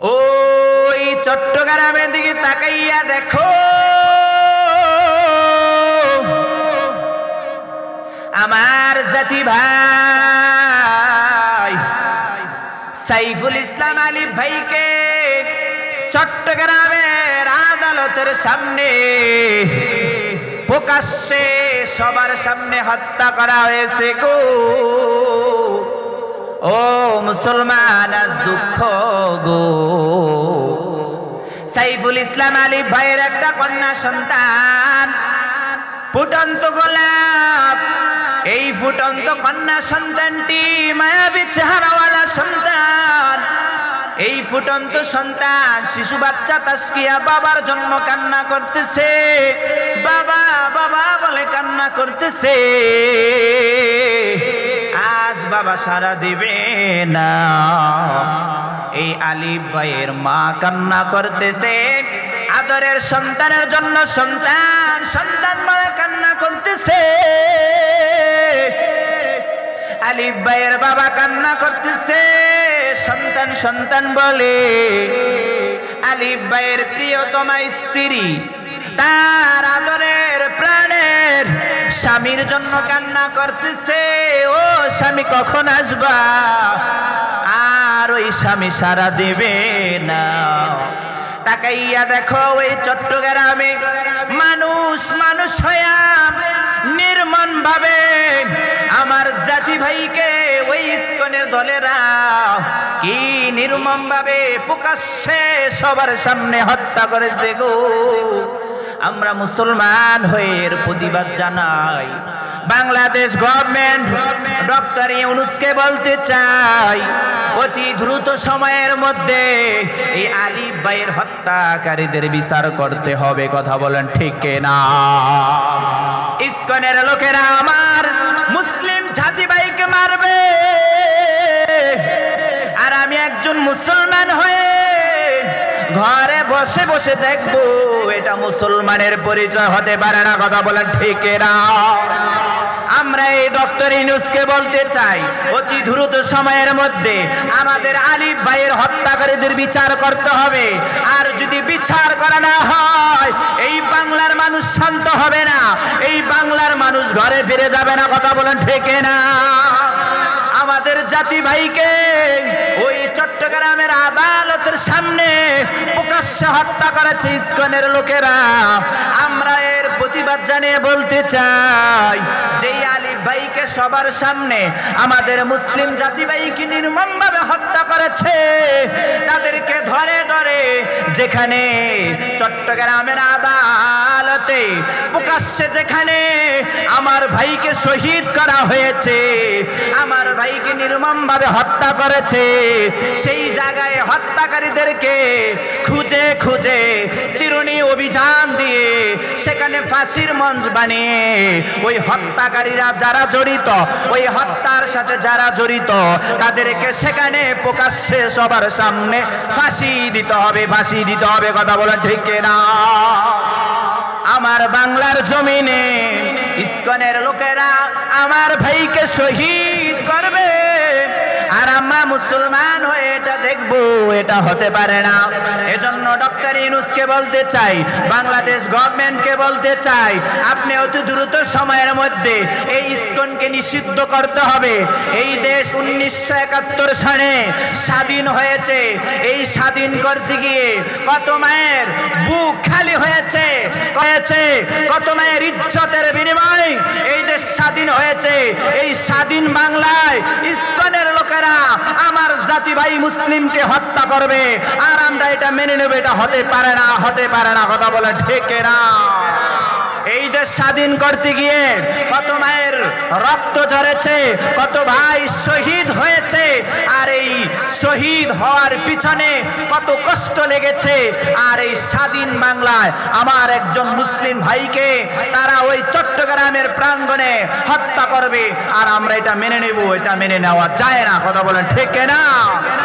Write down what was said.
ওই চট্টগ্রামের দিকে তাকাইয়া দেখো। আমার জাতি ভাই, সাইফুল ইসলাম আলী ভাইকে চট্টগ্রামের আদালতের সামনে প্রকাশ্যে সবার সামনে হত্যা করা হয়েছে গো। ও মুসলমান, আজ দুঃখ গো। সাইফুল ইসলাম আলী ভাইয়ের একটা কন্যা সন্তান, ফুটন্ত গোলাপ। এই ফুটন্ত কন্যা সন্তানটি মায়াবী চেহারাওয়ালা সন্তান। এই ফুটন্ত সন্তান শিশু বাচ্চা তাস্কিয়া বাবার জন্ম কান্না করতেছে। বাবা বাবা বলে কান্না করতেছে। বাবা সারা দিবে না। এই আলিফ ভাইয়ের মা কান্না করতেছে। আদরের সন্তানের জন্য সন্তান সন্তান মারা কান্না করতেছে। আলিফ ভাইয়ের বাবা কান্না করতেছে। সন্তান সন্তান বলে, আলিফ ভাইয়ের প্রিয়তমা স্ত্রী, তার প্রাণের স্বামীর জন্য কান্না করতেছে, ও স্বামী, কখন আসবা? আর ওই স্বামী সারা দেবে না। তাকাইয়া দেখো ওই চট্টগ্রামে মানুষ মানুষ হইয়া নির্মম ভাবে আমার জাতি ভাইকে ওই ইস্কনের দলেরা কি নির্মম ভাবে প্রকাশ্যে সবার সামনে হত্যা করেছে গো। আমরা মুসলমান হয়ে এর প্রতিবাদ জানাই। বাংলাদেশ গভর্নমেন্ট ডক্টর ইউনুসকে বলতে চাই, অতি দ্রুত সময়ের মধ্যে এই আলিফ ভাইয়ের হত্যাকারীদের বিচার করতে হবে, কথা বলেন ঠিক না ইস্কনের লোকেরা আমার মুসলিম জাতি ভাইকে মারবে। আর আমি একজন মুসলমান হয়ে ঘরে বসে বসে দেখব, এটা মুসলমানের পরিচয় হতে পারে না, কথা বলেন ঠিক না আমরা এই ডক্টর ইনুসকে বলতে চাই, অতি দ্রুত সময়ের মধ্যে আমাদের আলিফ ভাইয়ের হত্যাকারীদের বিচার করতে হবে। আর যদি বিচার করা না হয়, এই বাংলার মানুষ শান্ত হবে না, এই বাংলার মানুষ ঘরে ফিরে যাবে না, কথা বলেন ঠিক না আমাদের জাতি ভাইকে ওই চট্টগ্রামের আদালতের সামনে প্রকাশ্যে হত্যা করেছে ইস্কনের লোকেরা। আমরা এর প্রতিবাদ জানিয়ে বলতে চাই যে আলিফ ভাইকে সবার সামনে আমাদের মুসলিম জাতি ভাইকে নির্মমভাবে হত্যা করেছে, তাদেরকে ধরে ধরে যেখানে চট্টগ্রামের আদালতে, প্রকাশ্যে যেখানে আমার ভাইকে শহীদ করা হয়েছে, আমার ভাইকে নির্মমভাবে হত্যা করেছে, সেই জায়গায় হত্যাকারীদেরকে খুঁজে খুঁজে চিরুনি অভিযান দিয়ে সেখানে ফাঁসির মঞ্চ বানিয়ে ওই হত্যাকারীরা যারা জড়িত, ওই হত্যার সাথে যারা জড়িত, তাদেরকে সেখানে প্রকাশ্যে সবার সামনে ফাঁসি দিতে হবে, ফাঁসি দিতে হবে কথা বলেন ঠিক না আমার বাংলার জমিনে ইস্কনের লোকেরা আমার ভাইকে শহীদ করবে। মুসলমান হয়ে এটা দেখব, এটা হতে পারে না। এজন্য ডক্টর ইউনুসকে বলতে চাই, বাংলাদেশ গভর্নমেন্টকে বলতে চাই, আপনি অতি দ্রুত সময়ের মধ্যে এই ইস্কনকে নিষিদ্ধ করতে হবে। এই দেশ উনিশশো একাত্তর সালে স্বাধীন হয়েছে। এই স্বাধীন করতে গিয়ে কত মায়ের বুক খালি হয়েছে হয়েছে কত মায়ের ইজ্জতের বিনিময় এই দেশ স্বাধীন হয়েছে। ভাই মুসলিমকে হত্যা করবে। আর আমরা এটা মেনে নেব, এটা হতে পারে না, হতে পারে না, কথা বলে ঠেকে না। এই দেশ স্বাধীন করতে গিয়ে কত মায়ের রক্ত ঝরেছে, কত ভাই শহীদ শহীদ হওয়ার পিছনে কত কষ্ট লেগেছে। আর এই স্বাধীন বাংলায় আমার একজন মুসলিম ভাইকে তারা ওই চট্টগ্রামের প্রাঙ্গণে হত্যা করবে। আর আমরা এটা মেনে নেব, এটা মেনে নেওয়া যায় না। কথা বলেন, ঠিক না